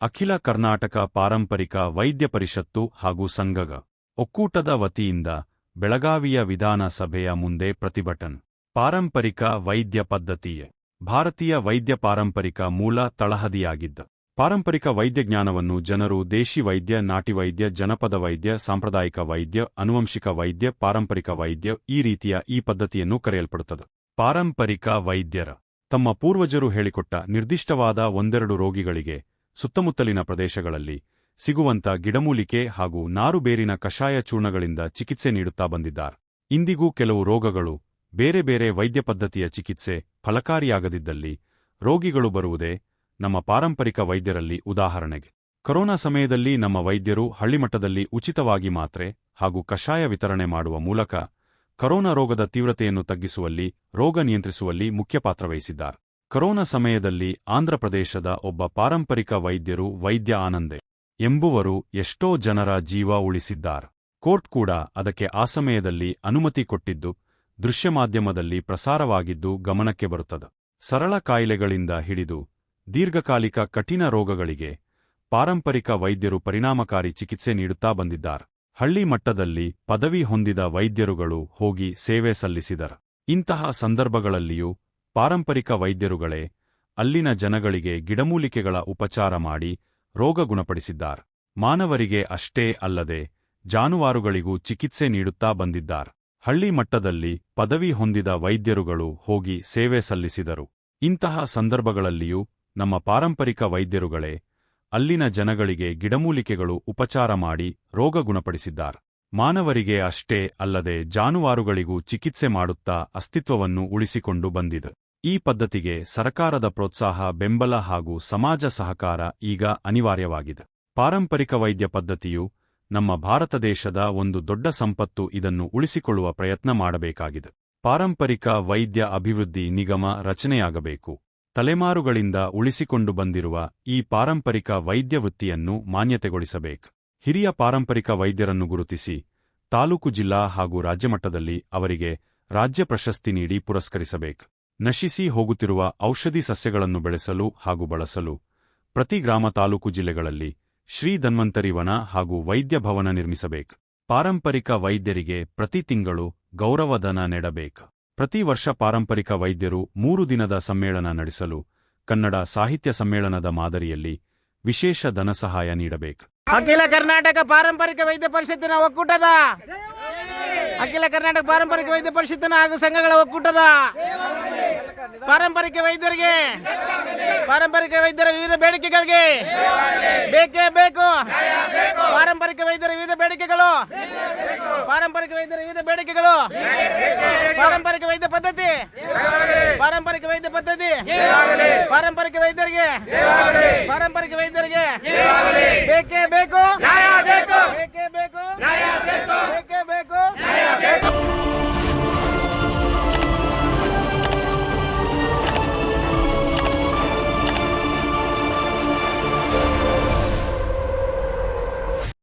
ಅಖಿಲ ಕರ್ನಾಟಕ ಪಾರಂಪರಿಕ ವೈದ್ಯ ಪರಿಷತ್ತು ಹಾಗೂ ಸಂಘಗ ಒಕ್ಕೂಟದ ವತಿಯಿಂದ ಬೆಳಗಾವಿಯ ವಿಧಾನಸಭೆಯ ಮುಂದೆ ಪ್ರತಿಭಟನೆ. ಪಾರಂಪರಿಕ ವೈದ್ಯ ಪದ್ಧತಿಯ ಭಾರತೀಯ ವೈದ್ಯ ಪಾರಂಪರಿಕ ಮೂಲ ತಳಹದಿಯಾಗಿದ್ದ. ಪಾರಂಪರಿಕ ವೈದ್ಯ ಜ್ಞಾನವನ್ನು ಜನರು ದೇಶಿ ವೈದ್ಯ, ನಾಟಿ ವೈದ್ಯ, ಜನಪದ ವೈದ್ಯ, ಸಾಂಪ್ರದಾಯಿಕ ವೈದ್ಯ ಅನುವಂಶಿಕ ವೈದ್ಯ, ಪಾರಂಪರಿಕ ವೈದ್ಯ ಈ ರೀತಿಯ ಈ ಪದ್ಧತಿಯನ್ನು ಕರೆಯಲ್ಪಡುತ್ತದೆ. ಪಾರಂಪರಿಕ ವೈದ್ಯರ ತಮ್ಮ ಪೂರ್ವಜರು ಹೇಳಿಕೊಟ್ಟ ನಿರ್ದಿಷ್ಟವಾದ ಒಂದೆರಡು ರೋಗಿಗಳಿಗೆ ಸುತ್ತಮುತ್ತಲಿನ ಪ್ರದೇಶಗಳಲ್ಲಿ ಸಿಗುವಂತ ಗಿಡಮೂಲಿಕೆ ಹಾಗೂ ನಾರುಬೇರಿನ ಕಷಾಯ ಚೂರ್ಣಗಳಿಂದ ಚಿಕಿತ್ಸೆ ನೀಡುತ್ತಾ ಬಂದಿದ್ದಾರೆ. ಇಂದಿಗೂ ಕೆಲವು ರೋಗಗಳು ಬೇರೆ ಬೇರೆ ವೈದ್ಯ ಪದ್ಧತಿಯ ಚಿಕಿತ್ಸೆ ಫಲಕಾರಿಯಾಗದಿದ್ದಲ್ಲಿ ರೋಗಿಗಳು ಬರುವುದೇ ನಮ್ಮ ಪಾರಂಪರಿಕ ವೈದ್ಯರಲ್ಲಿ ಉದಾಹರಣೆಗೆ. ಕೊರೋನಾ ಸಮಯದಲ್ಲಿ ನಮ್ಮ ವೈದ್ಯರು ಹಳ್ಳಿಮಟ್ಟದಲ್ಲಿ ಉಚಿತವಾಗಿ ಮಾತ್ರೆ ಹಾಗೂ ಕಷಾಯ ವಿತರಣೆ ಮಾಡುವ ಮೂಲಕ ಕರೋನಾ ರೋಗದ ತೀವ್ರತೆಯನ್ನು ತಗ್ಗಿಸುವಲ್ಲಿ, ರೋಗ ನಿಯಂತ್ರಿಸುವಲ್ಲಿ ಮುಖ್ಯ ಪಾತ್ರ ವಹಿಸಿದ್ದಾರೆ. ಕರೋನಾ ಸಮಯದಲ್ಲಿ ಆಂಧ್ರಪ್ರದೇಶದ ಒಬ್ಬ ಪಾರಂಪರಿಕ ವೈದ್ಯರು ವೈದ್ಯ ಆನಂದೆ ಎಂಬುವರು ಎಷ್ಟೋ ಜನರ ಜೀವ ಉಳಿಸಿದ್ದಾರ್. ಕೋರ್ಟ್ ಕೂಡ ಅದಕ್ಕೆ ಆ ಸಮಯದಲ್ಲಿ ಅನುಮತಿ ಕೊಟ್ಟಿದ್ದು ದೃಶ್ಯ ಮಾಧ್ಯಮದಲ್ಲಿ ಪ್ರಸಾರವಾಗಿದ್ದು ಗಮನಕ್ಕೆ ಬರುತ್ತದೆ. ಸರಳ ಕಾಯಿಲೆಗಳಿಂದ ಹಿಡಿದು ದೀರ್ಘಕಾಲಿಕ ಕಠಿಣ ರೋಗಗಳಿಗೆ ಪಾರಂಪರಿಕ ವೈದ್ಯರು ಪರಿಣಾಮಕಾರಿ ಚಿಕಿತ್ಸೆ ನೀಡುತ್ತಾ ಬಂದಿದ್ದಾರೆ. ಹಳ್ಳಿ ಮಟ್ಟದಲ್ಲಿ ಪದವಿ ಹೊಂದಿದ ವೈದ್ಯರುಗಳು ಹೋಗಿ ಸೇವೆ ಸಲ್ಲಿಸಿದರ. ಇಂತಹ ಸಂದರ್ಭಗಳಲ್ಲಿಯೂ ಪಾರಂಪರಿಕ ವೈದ್ಯರುಗಳೇ, ಅಲ್ಲಿನ ಜನಗಳಿಗೆ ಗಿಡಮೂಲಿಕೆಗಳ ಉಪಚಾರ ಮಾಡಿ ರೋಗ ಗುಣಪಡಿಸಿದ್ದಾರ್. ಮಾನವರಿಗೆ ಅಷ್ಟೇ ಅಲ್ಲದೆ ಜಾನುವಾರುಗಳಿಗೂ ಚಿಕಿತ್ಸೆ ನೀಡುತ್ತಾ ಬಂದಿದ್ದಾರೆ. ಹಳ್ಳಿ ಮಟ್ಟದಲ್ಲಿ ಪದವಿ ಹೊಂದಿದ ವೈದ್ಯರುಗಳು ಹೋಗಿ ಸೇವೆ ಸಲ್ಲಿಸಿದರು. ಇಂತಹ ಸಂದರ್ಭಗಳಲ್ಲಿಯೂ ನಮ್ಮ ಪಾರಂಪರಿಕ ವೈದ್ಯರುಗಳೇ, ಅಲ್ಲಿನ ಜನಗಳಿಗೆ ಗಿಡಮೂಲಿಕೆಗಳು ಉಪಚಾರ ಮಾಡಿ ರೋಗ ಗುಣಪಡಿಸಿದ್ದಾರೆ. ಮಾನವರಿಗೆ ಅಷ್ಟೇ ಅಲ್ಲದೆ ಜಾನುವಾರುಗಳಿಗೂ ಚಿಕಿತ್ಸೆ ಮಾಡುತ್ತಾ ಅಸ್ತಿತ್ವವನ್ನು ಉಳಿಸಿಕೊಂಡು ಬಂದಿದೆ. ಈ ಪದ್ಧತಿಗೆ ಸರಕಾರದ ಪ್ರೋತ್ಸಾಹ, ಬೆಂಬಲ ಹಾಗೂ ಸಮಾಜ ಸಹಕಾರ ಈಗ ಅನಿವಾರ್ಯವಾಗಿದೆ. ಪಾರಂಪರಿಕ ವೈದ್ಯ ಪದ್ಧತಿಯು ನಮ್ಮ ಭಾರತ ದೇಶದ ಒಂದು ದೊಡ್ಡ ಸಂಪತ್ತು ಇದನ್ನು ಉಳಿಸಿಕೊಳ್ಳುವ ಪ್ರಯತ್ನ ಮಾಡಬೇಕಾಗಿದೆ. ಪಾರಂಪರಿಕ ವೈದ್ಯ ಅಭಿವೃದ್ಧಿ ನಿಗಮ ರಚನೆಯಾಗಬೇಕು. ತಲೆಮಾರುಗಳಿಂದ ಉಳಿಸಿಕೊಂಡು ಬಂದಿರುವ ಈ ಪಾರಂಪರಿಕ ವೈದ್ಯ ವೃತ್ತಿಯನ್ನು ಮಾನ್ಯತೆಗೊಳಿಸಬೇಕು. ಹಿರಿಯ ಪಾರಂಪರಿಕ ವೈದ್ಯರನ್ನು ಗುರುತಿಸಿ ತಾಲೂಕು ಜಿಲ್ಲಾ ಹಾಗೂ ರಾಜ್ಯಮಟ್ಟದಲ್ಲಿ ಅವರಿಗೆ ರಾಜ್ಯ ಪ್ರಶಸ್ತಿ ನೀಡಿ ಪುರಸ್ಕರಿಸಬೇಕು. ನಶಿಸಿ ಹೋಗುತ್ತಿರುವ ಔಷಧಿ ಸಸ್ಯಗಳನ್ನು ಬೆಳೆಸಲು ಹಾಗೂ ಬಳಸಲು ಪ್ರತಿ ಗ್ರಾಮ ತಾಲೂಕು ಜಿಲ್ಲೆಗಳಲ್ಲಿ ಶ್ರೀ ಧನ್ವಂತರಿ ವನ ಹಾಗೂ ವೈದ್ಯ ಭವನ ನಿರ್ಮಿಸಬೇಕು. ಪಾರಂಪರಿಕ ವೈದ್ಯರಿಗೆ ಪ್ರತಿ ತಿಂಗಳು ಗೌರವಧನ ನೆಡಬೇಕು. ಪ್ರತಿ ವರ್ಷ ಪಾರಂಪರಿಕ ವೈದ್ಯರು ಮೂರು ದಿನದ ಸಮ್ಮೇಳನ ನಡೆಸಲು ಕನ್ನಡ ಸಾಹಿತ್ಯ ಸಮ್ಮೇಳನದ ಮಾದರಿಯಲ್ಲಿ ವಿಶೇಷ ಧನಸಹಾಯ ನೀಡಬೇಕು. ಅಖಿಲ ಕರ್ನಾಟಕ ಪಾರಂಪರಿಕ ವೈದ್ಯ ಪರಿಷತ್ತಿನ ಒಕ್ಕೂಟದ? ಅಖಿಲ ಕರ್ನಾಟಕ ಪಾರಂಪರಿಕ ವೈದ್ಯ ಪರಿಷತ್ತಿನ ಹಾಗೂ ಸಂಘಗಳ ಒಕ್ಕೂಟದ? ಪಾರಂಪರಿಕ ವೈದ್ಯರಿಗೆ? ಪಾರಂಪರಿಕ ವೈದ್ಯರ ವಿವಿಧ ಬೇಡಿಕೆಗಳಿಗೆ? ಬೇಕೇ ಬೇಕು. ಪಾರಂಪರಿಕ ವೈದ್ಯರ ವಿವಿಧ ಬೇಡಿಕೆಗಳು? ಪಾರಂಪರಿಕ ವೈದ್ಯರ ವಿವಿಧ ಬೇಡಿಕೆಗಳು? ಪಾರಂಪರಿಕ ವೈದ್ಯ ಪದ್ಧತಿ? ಪಾರಂಪರಿಕ ವೈದ್ಯ ಪದ್ಧತಿ? ಪಾರಂಪರಿಕ ವೈದ್ಯರಿಗೆ? ಪಾರಂಪರಿಕ ವೈದ್ಯರಿಗೆ ಬೇಕೇ ಬೇಕು?